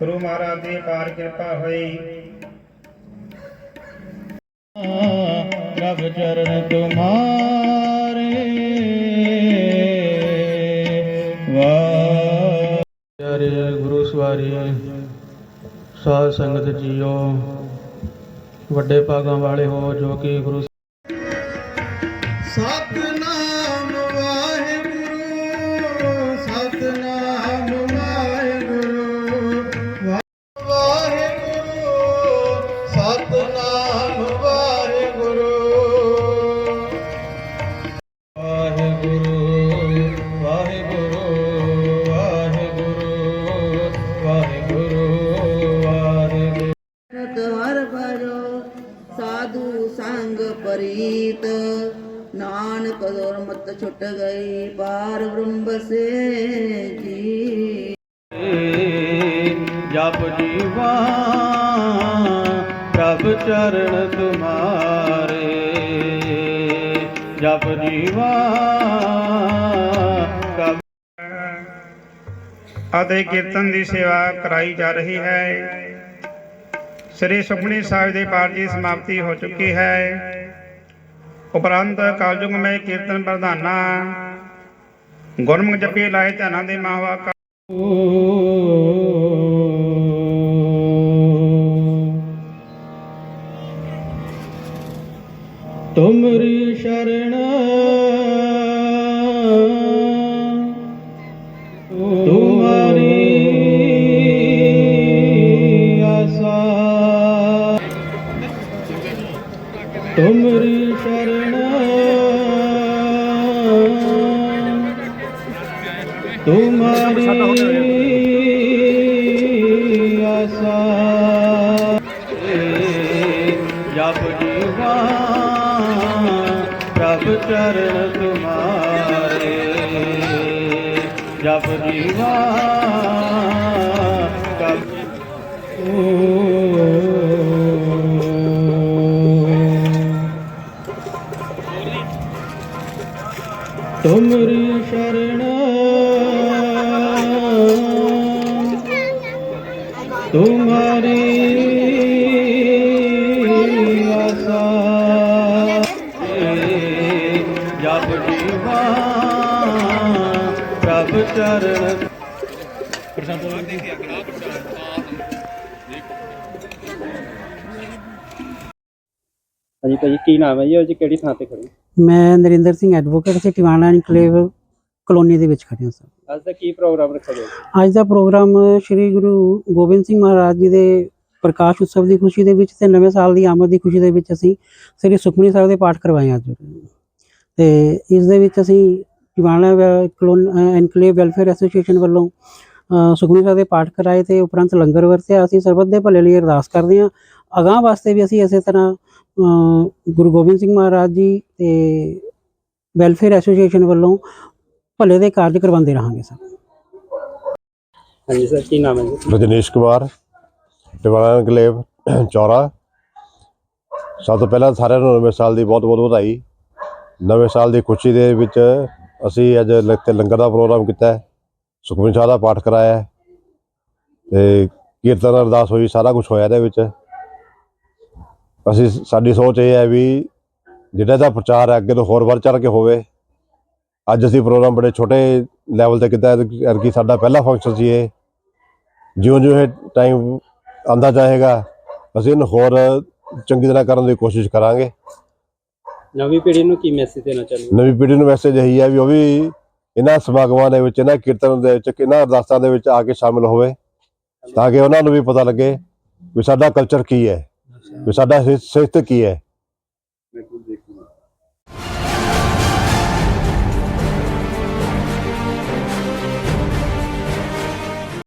ਗੁਰੂ ਮਹਾਰਾਜ ਦੀ ਪਾਰ ਕਿਰਪਾ ਹੋਈ। ਪ੍ਰਭ ਚਰਨ ਤੁਮਾਰੇ ਵਾਰੇ ਗੁਰੂ ਸਵਾਰੀ, ਸਾਧ ਸੰਗਤ ਜੀਓ, ਵੱਡੇ ਭਾਗਾਂ ਵਾਲੇ ਹੋ ਜੋ ਕਿ ਗੁਰੂ ਪਰੀਤ। ਨਾਨਕ ਦੁਰਮਤ ਛੁਟ ਗਈ ਪਾਰ ਬ੍ਰਹਮ ਸੇ ਜੀ। ਜਪ ਜੀਵਾ ਪ੍ਰਭ ਚਰਨ ਤੁਮਾਰੇ। ਜਪ ਜੀਵਾ ਅਤੇ ਕੀਰਤਨ ਦੀ ਸੇਵਾ ਕਰਾਈ ਜਾ ਰਹੀ ਹੈ। ਸ੍ਰੀ ਸੁਖਮਨੀ ਸਾਹਿਬ ਦੇ ਪਾਠ ਦੀ ਸਮਾਪਤੀ ਹੋ ਚੁੱਕੀ ਹੈ। ਉਪਰੰਤ ਕਲਯੁਗ ਮੈਂ ਕੀਰਤਨ ਪ੍ਰਧਾਨਾ, ਗੁਰਮੁਖ ਜਪੀ ਲਾਏ ਧਿਆਨਾਂ ਦੇ ਮਾਹਵਾ ਤੁਮਰੀ ਸ਼ਰਣ ਤੁਮਰੀ ਸ਼ਰਣ ਤੁਮਾਰੀ ਆਸਾ ਜਪ ਜੀਵਾ ਪ੍ਰਭ ਚਰਨ ਤੁਮਾਰੇ ਜਪ ਜੀਵਾ ਕਬ ਤੁਮਰੀ ਸ਼ਰਣ ਤੁਮਾਰੀ ਆਸਾ। ਜਪ ਜੀਵਾ ਪ੍ਰਭ ਚਰਨ। ਹਾਂਜੀ ਭਾਜੀ ਕੀ ਨਾਮ ਹੈ ਜੀ ਉਹ ਜੀ ਕਿਹੜੀ ਥਾਂ ਤੇ ਖੜੇ ਹੋ? ਮੈਂ ਨਰਿੰਦਰ ਸਿੰਘ ਐਡਵੋਕੇਟ ਸੀ ਟਿਵਾਣਾ ਇਨਕਲੇਵ ਕਲੋਨੀ ਦੇ ਵਿੱਚ ਖੜਿਆ ਸਰ ਅੱਜ ਦਾ ਕੀ ਪ੍ਰੋਗਰਾਮ ਰੱਖਿਆ ਗਿਆ ਜੀ? ਅੱਜ ਦਾ ਪ੍ਰੋਗਰਾਮ ਸ੍ਰੀ ਗੁਰੂ ਗੋਬਿੰਦ ਸਿੰਘ ਮਹਾਰਾਜ ਜੀ ਦੇ ਪ੍ਰਕਾਸ਼ ਉਤਸਵ ਦੀ ਖੁਸ਼ੀ ਦੇ ਵਿੱਚ ਤੇ ਨਵੇਂ ਸਾਲ ਦੀ ਆਮਦ ਦੀ ਖੁਸ਼ੀ ਦੇ ਵਿੱਚ ਅਸੀਂ ਸ੍ਰੀ ਸੁਖਮਨੀ ਸਾਹਿਬ ਦੇ ਪਾਠ ਕਰਵਾਏ ਅੱਜ ਤੇ ਇਸ ਦੇ ਵਿੱਚ ਅਸੀਂ Tiwana colony enclave welfare association ਵੱਲੋਂ ਸੁਖਮਨੀ ਸਾਹਿਬ ਦੇ ਪਾਠ ਕਰਾਏ ਤੇ ਉਪਰੰਤ ਲੰਗਰ ਵਰਤਿਆ ਅਸੀਂ ਸਰਬੱਤ ਦੇ ਭਲੇ ਲਈ ਅਰਦਾਸ ਕਰਦੇ ਹਾਂ ਅਗਾਂਹ ਵਾਸਤੇ ਵੀ ਅਸੀਂ ਇਸੇ ਤਰ੍ਹਾਂ ਗੁਰੂ ਗੋਬਿੰਦ ਸਿੰਘ ਮਹਾਰਾਜ ਜੀ ਤੇ ਵੈਲਫੇਅਰ ਐਸੋਸੀਏਸ਼ਨ ਵੱਲੋਂ ਭਲੇ ਦੇ ਕਾਰਜ ਕਰਵਾਉਂਦੇ ਰਹਾਂਗੇ ਸਰ। ਹਾਂਜੀ ਸਰ ਕੀ ਨਾਮ ਹੈ ਜੀ? ਰਜਨੀਸ਼ ਕੁਮਾਰ ਟਿਵਾਣਾ ਐਨਕਲੇਵ ਚੌਰਾ। ਸਭ ਤੋਂ ਪਹਿਲਾਂ ਸਾਰਿਆਂ ਨੂੰ ਨਵੇਂ ਸਾਲ ਦੀ ਬਹੁਤ ਬਹੁਤ ਵਧਾਈ। ਨਵੇਂ ਸਾਲ ਦੀ ਖੁਸ਼ੀ ਦੇ ਵਿੱਚ ਅਸੀਂ ਅੱਜ ਤੇ ਲੰਗਰ ਦਾ ਪ੍ਰੋਗਰਾਮ ਕੀਤਾ ਹੈ। ਸੁਖਮਨੀ ਸਾਹਿਬ ਦਾ ਪਾਠ ਕਰਾਇਆ ਤੇ ਕੀਰਤਨ ਅਰਦਾਸ ਹੋਈ ਸਾਰਾ ਕੁਝ ਹੋਇਆ ਇਹਦੇ ਵਿੱਚ। ਅਸੀਂ ਸਾਡੀ ਸੋਚ ਇਹ ਹੈ ਵੀ ਜਿਹੜਾ ਦਾ ਪ੍ਰਚਾਰ ਹੈ ਅੱਗੇ ਤੋਂ ਹੋਰ ਵੱਧ ਚੜ ਕੇ ਹੋਵੇ। ਅੱਜ ਅਸੀਂ ਪ੍ਰੋਗਰਾਮ ਬੜੇ ਛੋਟੇ ਲੈਵਲ ਤੇ ਕੀਤਾ ਕਿ ਸਾਡਾ ਪਹਿਲਾ ਫੰਕਸ਼ਨ ਸੀ ਇਹ। ਜਿਉਂ ਜਿਉਂ ਇਹ ਟਾਈਮ ਆਂਦਾ ਜਾਏਗਾ ਅਸੀਂ ਇਹਨੂੰ ਹੋਰ ਚੰਗੀ ਤਰ੍ਹਾਂ ਕਰਨ ਦੀ ਕੋਸ਼ਿਸ਼ ਕਰਾਂਗੇ। ਨਵੀਂ ਪੀੜ੍ਹੀ ਨੂੰ ਕੀ ਮੈਸੇਜ ਦੇਣਾ ਚਾਹੁੰਦੇ ਹੋ? ਨਵੀਂ ਪੀੜ੍ਹੀ ਨੂੰ ਮੈਸੇਜ ਇਹੀ ਹੈ ਵੀ ਉਹ ਵੀ ਇਹਨਾਂ ਸਮਾਗਮਾਂ ਦੇ ਵਿੱਚ ਇਹਨਾਂ ਕੀਰਤਨ ਦੇ ਵਿੱਚ ਇਹਨਾਂ ਅਰਦਾਸਾਂ ਦੇ ਵਿੱਚ ਆ ਕੇ ਸ਼ਾਮਿਲ ਹੋਵੇ ਤਾਂ ਕਿ ਉਹਨਾਂ ਨੂੰ ਵੀ ਪਤਾ ਲੱਗੇ ਵੀ ਸਾਡਾ ਕਲਚਰ ਕੀ ਹੈ। ਵੀ ਸਾਡਾ ਸਿਹਤ ਕੀ ਹੈ? ਬਿਲਕੁਲ ਦੇਖੋ